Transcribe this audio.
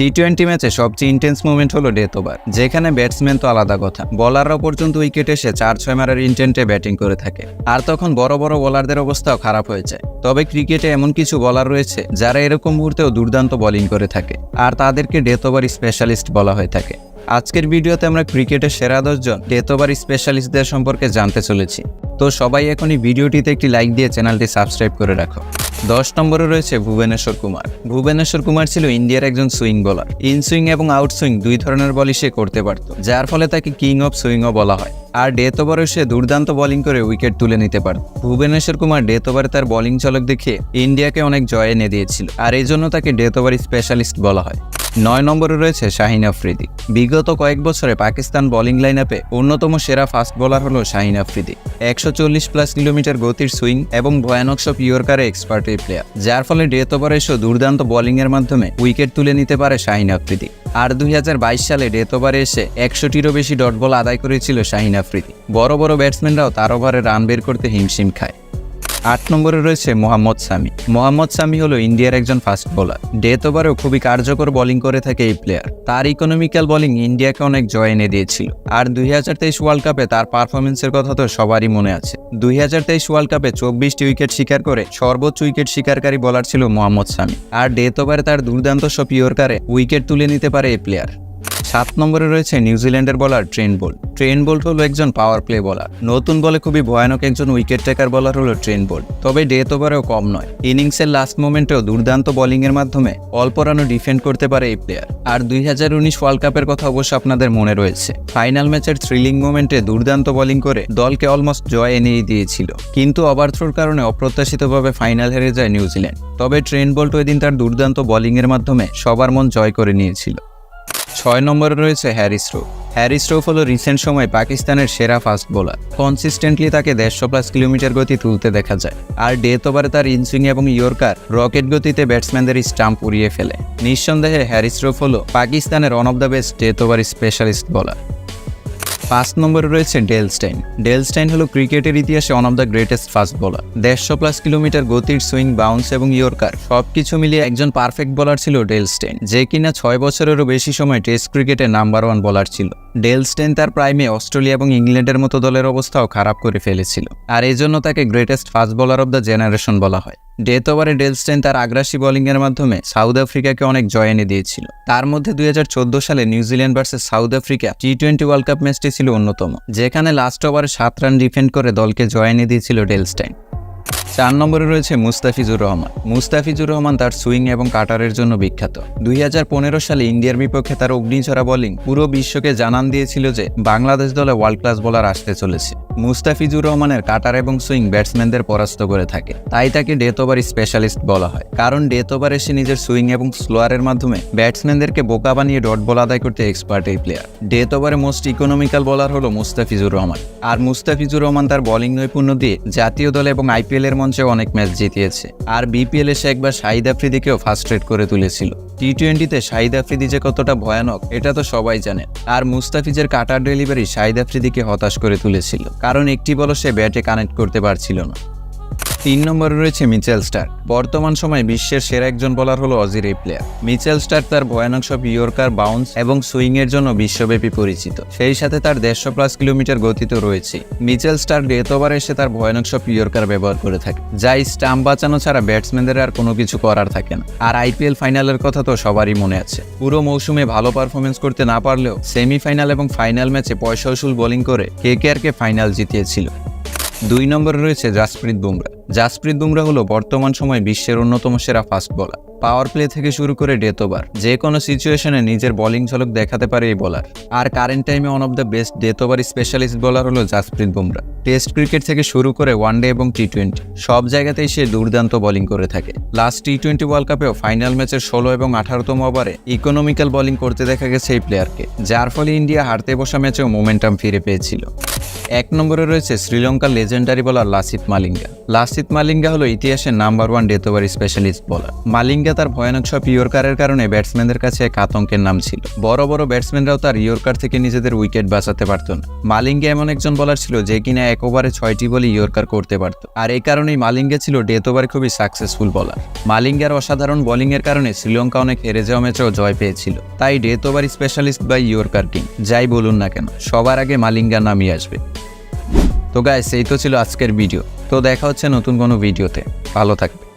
টি twenty ম্যাচে সবচেয়ে intense movement হলো ডেথ ওভার যেখানে ব্যাটসম্যান তো আলাদা কথা। বলাররাও পর্যন্ত উইকেট এসে চার ছয় মারার ইন্টেন্টে ব্যাটিং করে থাকে। আর তখন বড় বড় বোলারদের অবস্থাও খারাপ হয়ে যায় তবে ক্রিকেটে এমন কিছু বলার রয়েছে যারা এরকম মুহূর্তেও দুর্দান্ত বোলিং করে থাকে, আর তাদেরকে ডেথ ওভার স্পেশালিস্ট বলা হয়ে থাকে। আজকের ভিডিওতে আমরা ক্রিকেটের সেরা দশজন ডেথ ওভার স্পেশালিস্টদের সম্পর্কে জানতে চলেছি। তো সবাই এখনই ভিডিওটিতে একটি লাইক দিয়ে চ্যানেলটি সাবস্ক্রাইব করে রাখো। দশ নম্বরে রয়েছে ভুবনেশ্বর কুমার। ভুবনেশ্বর কুমার ছিল ইন্ডিয়ার একজন সুইং বোলার ইন সুইং এবং আউট সুইং দুই ধরনের বলই সে করতে পারত, যার ফলে তাকে কিং অফ সুইংও বলা হয়। আর ডেথ ওভারে সে দুর্দান্ত বোলিং করে উইকেট তুলে নিতে পারত। ভুবনেশ্বর কুমার ডেথ ওভারে তার বোলিং চলক দেখে ইন্ডিয়াকে অনেক জয় এনে দিয়েছিল আর এই জন্য তাকে ডেথ ওভার স্পেশালিস্ট বলা হয়। নয় নম্বরে রয়েছে শাহিন আফ্রিদি। বিগত কয়েক বছরে পাকিস্তান বোলিং লাইন আপে অন্যতম সেরা ফাস্ট বোলার হল শাহিন আফ্রিদি। একশো চল্লিশ প্লাস কিলোমিটার গতির সুইং এবং ভয়ানক সব ইয়র্কারে এক্সপার্ট এই প্লেয়ার যার ফলে ডেথ ওভারে এসেও দুর্দান্ত বোলিংয়ের মাধ্যমে উইকেট তুলে নিতে পারে শাহিন আফ্রিদি। আর দুই হাজার বাইশ সালে ডেথ ওভারে এসে একশোটিরও বেশি ডট বল আদায় করেছিল শাহিন আফ্রিদি। বড় বড় ব্যাটসম্যানরাও তার ওভারে রান বের করতে হিমশিম খায়। আট নম্বরে রয়েছে মোহাম্মদ সামি। মোহাম্মদ সামি হলো ইন্ডিয়ার একজন ফাস্ট বোলার ডেথ ওভারেও খুবই কার্যকর বোলিং করে থাকে এই প্লেয়ার তার ইকোনমিক্যাল বোলিং ইন্ডিয়াকে অনেক জয় এনে দিয়েছিল। আর দুই হাজার তেইশ ওয়ার্ল্ড কাপে তার পারফরমেন্সের কথা তো সবারই মনে আছে। দুই হাজার তেইশ ওয়ার্ল্ড কাপে চব্বিশটি উইকেট শিকার করে সর্বোচ্চ উইকেট শিকারকারী বোলার ছিল মোহাম্মদ সামি। আর ডেথ ওভারে তার দুর্দান্ত সব ইয়র্কারে উইকেট তুলে নিতে পারে এই প্লেয়ার সাত নম্বরে রয়েছে নিউজিল্যান্ডের bowler Trent Boult. Trent Boult হলো একজন পাওয়ার প্লে বলার নতুন বলে খুবই ভয়ানক একজন উইকেট টেকার বোলার হলো ট্রেন বোল্ট। তবে ডেথ ওভারেও কম নয়। ইনিংসের লাস্ট মোমেন্টেও দুর্দান্ত বোলিংয়ের মাধ্যমে অল্প রানও ডিফেন্ড করতে পারে এই প্লেয়ার আর দুই হাজার উনিশ ওয়ার্ল্ড কাপের কথা অবশ্য আপনাদের মনে রয়েছে। ফাইনাল ম্যাচের থ্রিলিং মোমেন্টে দুর্দান্ত বোলিং করে দলকে অলমোস্ট জয় এনেই দিয়েছিল। কিন্তু ওভারথ্রোর কারণে অপ্রত্যাশিতভাবে ফাইনাল হেরে যায় নিউজিল্যান্ড তবে ট্রেন বোল্ট ওই দিন তার দুর্দান্ত বোলিংয়ের মাধ্যমে সবার মন জয় করে নিয়েছিল। ছয় নম্বরে রয়েছে হ্যারি রোফ হ্যারি রোফ হলো রিসেন্ট সময় পাকিস্তানের সেরা ফাস্ট বোলার কনসিস্টেন্টলি তাকে দেড়শো প্লাস কিলোমিটার গতি তুলতে দেখা যায়। আর ডেথ ওভারে তার ইনসুইং এবং ইয়র্কার রকেট গতিতে ব্যাটসম্যানদের স্টাম্প উড়িয়ে ফেলে। নিঃসন্দেহে হ্যারি রোফ হলো পাকিস্তানের one of the best death over specialist bowler পাঁচ নম্বরে রয়েছে ডেলস্টাইন ডেলস্টাইন হলো ক্রিকেটের ইতিহাসে one of the greatest fast bowler দেড়শো প্লাস কিলোমিটার গতির সুইং বাউন্স এবং ইয়র্কার সবকিছু মিলিয়ে একজন পারফেক্ট বোলার ছিল ডেলস্টেন যে কিনা ছয় বছরেরও বেশি সময় টেস্ট ক্রিকেটে নাম্বার ওয়ান বোলার ছিল। ডেলস্টেন তার প্রাইমে অস্ট্রেলিয়া এবং ইংল্যান্ডের মতো দলের অবস্থাও খারাপ করে ফেলেছিল। আর এই জন্য তাকে greatest fast bowler of the generation বলা হয়। ডেথ ওভারে ডেলস্টেন তার আগ্রাসী বোলিংয়ের মাধ্যমে সাউথ আফ্রিকাকে অনেক জয় এনে দিয়েছিল। তার মধ্যে দুই হাজার চোদ্দ সালে New Zealand versus South Africa T twenty world cup ম্যাচটি ছিল অন্যতম, যেখানে লাস্ট ওভারে সাত রান ডিফেন্ড করে দলকে জয় এনে দিয়েছিল ডেলস্টাইন চার নম্বরে রয়েছে মুস্তাফিজুর রহমান। মুস্তাফিজুর রহমান তার সুইং এবং কাটারের জন্য বিখ্যাত। দুই হাজার পনেরো সালে ইন্ডিয়ার বিপক্ষে তার অগ্নিঝরা বোলিং পুরো বিশ্বকে জানান দিয়েছিল যে বাংলাদেশ দলে ওয়ার্ল্ড ক্লাস বোলার আসতে চলেছে। মুস্তাফিজুর রহমানের কাটার এবং সুইং ব্যাটসম্যানদের পরাস্ত করে থাকে। তাই তাকে ডেথ ওভার স্পেশালিস্ট বলা হয়। কারণ ডেথ ওভারে সে নিজের সুইং এবং স্লোয়ারের মাধ্যমে ব্যাটসম্যানদেরকে বোকা বানিয়ে ডট বল আদায় করতে এক্সপার্ট এই প্লেয়ার ডেথ ওভারে মোস্ট ইকোনমিক্যাল বলার হলো মুস্তাফিজুর রহমান। আর মুস্তাফিজুর রহমান তার বোলিং নৈপুণ্য দিয়ে জাতীয় দল এবং আইপিএল এর অনেক ম্যাচ জিতিয়েছে। আর বিপিএল এসে একবার শাহিদ আফ্রিদিকেও ফার্স্ট্রেট করে তুলেছিল। টি টোয়েন্টিতে শাহিদ আফ্রিদি যে কতটা ভয়ানক, এটা তো সবাই জানে। আর মুস্তাফিজের কাটার ডেলিভারি শাহিদ আফ্রিদিকে হতাশ করে তুলেছিল। কারণ একটি বল সে ব্যাটে কানেক্ট করতে পারছিল না। তিন নম্বরে রয়েছে মিচেল স্টার। বর্তমান সময়ে বিশ্বের সেরা একজন বোলার হলো অজির এই প্লেয়ার মিচেল স্টার তার ভয়ানক সব ইয়র্কার বাউন্স এবং সুইং এর জন্য বিশ্বব্যাপী পরিচিত। সেই সাথে তার দেড়শো প্লাস কিলোমিটার গতি তো রয়েছে। মিচেল স্টার ওভার এসে তার ভয়ানক সব ইয়র্কার ব্যবহার করে থাকে, যা স্টাম্প বাঁচানো ছাড়া ব্যাটসম্যানদের আর কোনো কিছু করার থাকে না। আর আইপিএল ফাইনালের কথা তো সবারই মনে আছে। পুরো মৌসুমে ভালো পারফরমেন্স করতে না পারলেও সেমিফাইনাল এবং ফাইনাল ম্যাচে পয়সা উসুল বোলিং করে কে কে ফাইনাল জিতিয়েছিল। দুই নম্বরে রয়েছে জাসপ্রীত বুমরা। জাসপ্রীত বুমরা হলো বর্তমান সময়ে বিশ্বের অন্যতম সেরা ফাস্ট বোলার পাওয়ার প্লে থেকে শুরু করে ডেথ ওভার যে কোনো সিচুয়েশনে নিজের বোলিং ঝলক দেখাতে পারে এই বোলার আর কারেন্ট টাইমে one of the best death over specialist bowler হলো জাসপ্রীত বুমরা। টেস্ট ক্রিকেট থেকে শুরু করে ওয়ানডে এবং টি টোয়েন্টি সব জায়গাতেই সে দুর্দান্ত বোলিং করে থাকে। লাস্ট টি টোয়েন্টি ওয়ার্ল্ড কাপেও ফাইনাল ম্যাচের ষোলো এবং আঠারোতম ওভারে ইকোনমিক্যাল বোলিং করতে দেখা গেছে এই প্লেয়ারকে যার ফলে ইন্ডিয়া হারতে বসা ম্যাচেও মোমেন্টাম ফিরে পেয়েছিল। এক নম্বরে রয়েছে শ্রীলঙ্কার লেজেন্ডারি বলার লাসিত মালিঙ্গা। লাসিত মালিঙ্গা হলো ইতিহাসের number one death over specialist bowler Malinga তার ভয়ানক সব ইয়র্কারের কারণে ব্যাটসম্যানদের কাছে এক আতঙ্কের নাম ছিল। বড় বড় ব্যাটসম্যানরাও তার ইয়র্কার থেকে নিজেদের উইকেট বাঁচাতে পারত না। মালিঙ্গা এমন একজন বলার ছিল যে কিনা এক ওভারে ছয়টি বলে ইয়র্কার করতে পারত। আর এই কারণেই মালিঙ্গা ছিল ডেথ ওভারে খুবই সাকসেসফুল বলার মালিঙ্গার অসাধারণ বোলিংয়ের কারণে শ্রীলঙ্কা অনেক হেরে যাওয়া ম্যাচেও জয় পেয়েছিল। তাই death over specialist by yorker king যাই বলুন না কেন, সবার আগে মালিঙ্গা নামিয়ে আসবে। তো গায়ে এই তো ছিল আজকের ভিডিও তো দেখা হচ্ছে নতুন কোনো ভিডিওতে ভালো থাকবে।